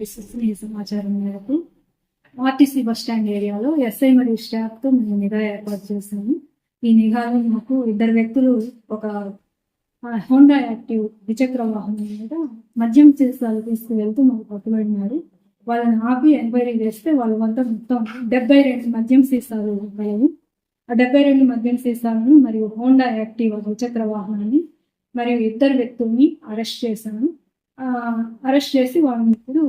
విశ్వసనీయ సమాచారం మేరకు ఆర్టీసీ బస్ స్టాండ్ ఏరియాలో ఎస్ఐ మరియు స్టాఫ్తో మేము నిఘా ఏర్పాటు చేశాము. ఈ నిఘాలో మాకు ఇద్దరు వ్యక్తులు ఒక హోండా యాక్టివ్ ద్విచక్ర వాహనం మీద మద్యం సీసాలు తీసుకువెళ్తూ మాకు పట్టుబడినారు. వాళ్ళని ఆపి ఎంక్వైరీ చేస్తే వాళ్ళ వద్ద మొత్తం డెబ్బై రెండు మద్యం సీసాలు కలవు ఆ డెబ్బై రెండు మద్యం సీసాలను మరియు హోండా యాక్టివ్ ద్విచక్ర వాహనాన్ని మరియు ఇద్దరు వ్యక్తుల్ని అరెస్ట్ చేశాను. అరెస్ట్ చేసి వాళ్ళని ఇప్పుడు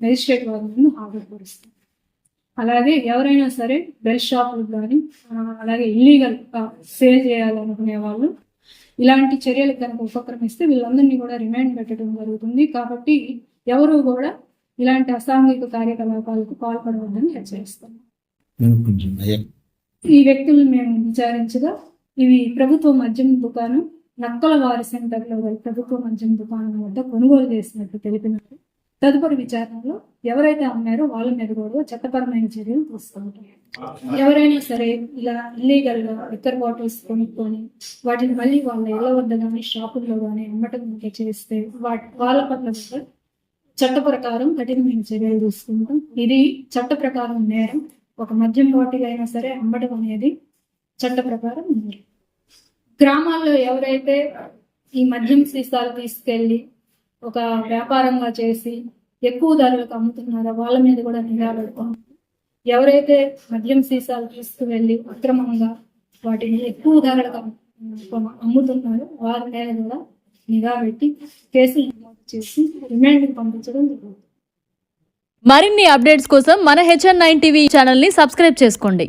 మెజిస్ట్రేట్ వారి ముందు హాజరుపరుస్తాం అలాగే ఎవరైనా సరే బెల్ షాపులు కానీ అలాగే ఇల్లీగల్ సేల్ చేయాలనుకునే వాళ్ళు ఇలాంటి చర్యలు కనుక ఉపక్రమిస్తే వీళ్ళందరినీ కూడా రిమాండ్ పెట్టడం జరుగుతుంది. కాబట్టి ఎవరు కూడా ఇలాంటి అసాంఘిక కార్యకలాపాలకు పాల్పడవద్దని హెచ్చరిస్తున్నాం. భయం ఈ వ్యక్తులను మేము విచారించగా ఇవి ప్రభుత్వ మద్యం దుకాణం. నక్కల వారి సెంటర్లో ప్రభుత్వ మంచం దుకాణం వద్ద కొనుగోలు చేసినట్టు తెలిపినట్టు తదుపరి విచారణలో ఎవరైతే అమ్మారో వాళ్ళ మీద కూడా చట్టపరమైన చర్యలు తీసుకుంటారు ఎవరైనా సరే ఇలా ఇల్లీగల్గా లిక్కర్ బాటిల్స్ కొనుక్కొని వాటిని మళ్ళీ వాళ్ళ ఇళ్ళ వద్ద కానీ షాపుల్లో కానీ అమ్మటం చేస్తే వాటి వాళ్ళ పట్ల చట్ట ప్రకారం కఠినమైన చర్యలు తీసుకుంటాం. ఇది చట్ట ప్రకారం నేరం. ఒక మద్యం బాటిల్ అయినా సరే అమ్మటం అనేది చట్ట ప్రకారం నేరం. గ్రామాల్లో ఎవరైతే ఈ మద్యం సీసాలు తీసుకెళ్ళి ఒక వ్యాపారంగా చేసి ఎక్కువ ధరలకు అమ్ముతున్నారో వాళ్ళ మీద కూడా నిఘా పెడతాం. ఎవరైతే మద్యం సీసాలు తీసుకువెళ్ళి అక్రమంగా వాటిని ఎక్కువ ధరలకు అమ్ముతున్నారో వారి మీద కూడా నిఘా పెట్టి కేసులు నమోదు చేసి రిమాండ్కి పంపించడం జరుగుతుంది. మరిన్ని అప్డేట్స్ కోసం మన హెచ్ఎన్ నైన్ టీవీ ఛానల్ని సబ్స్క్రైబ్ చేసుకోండి.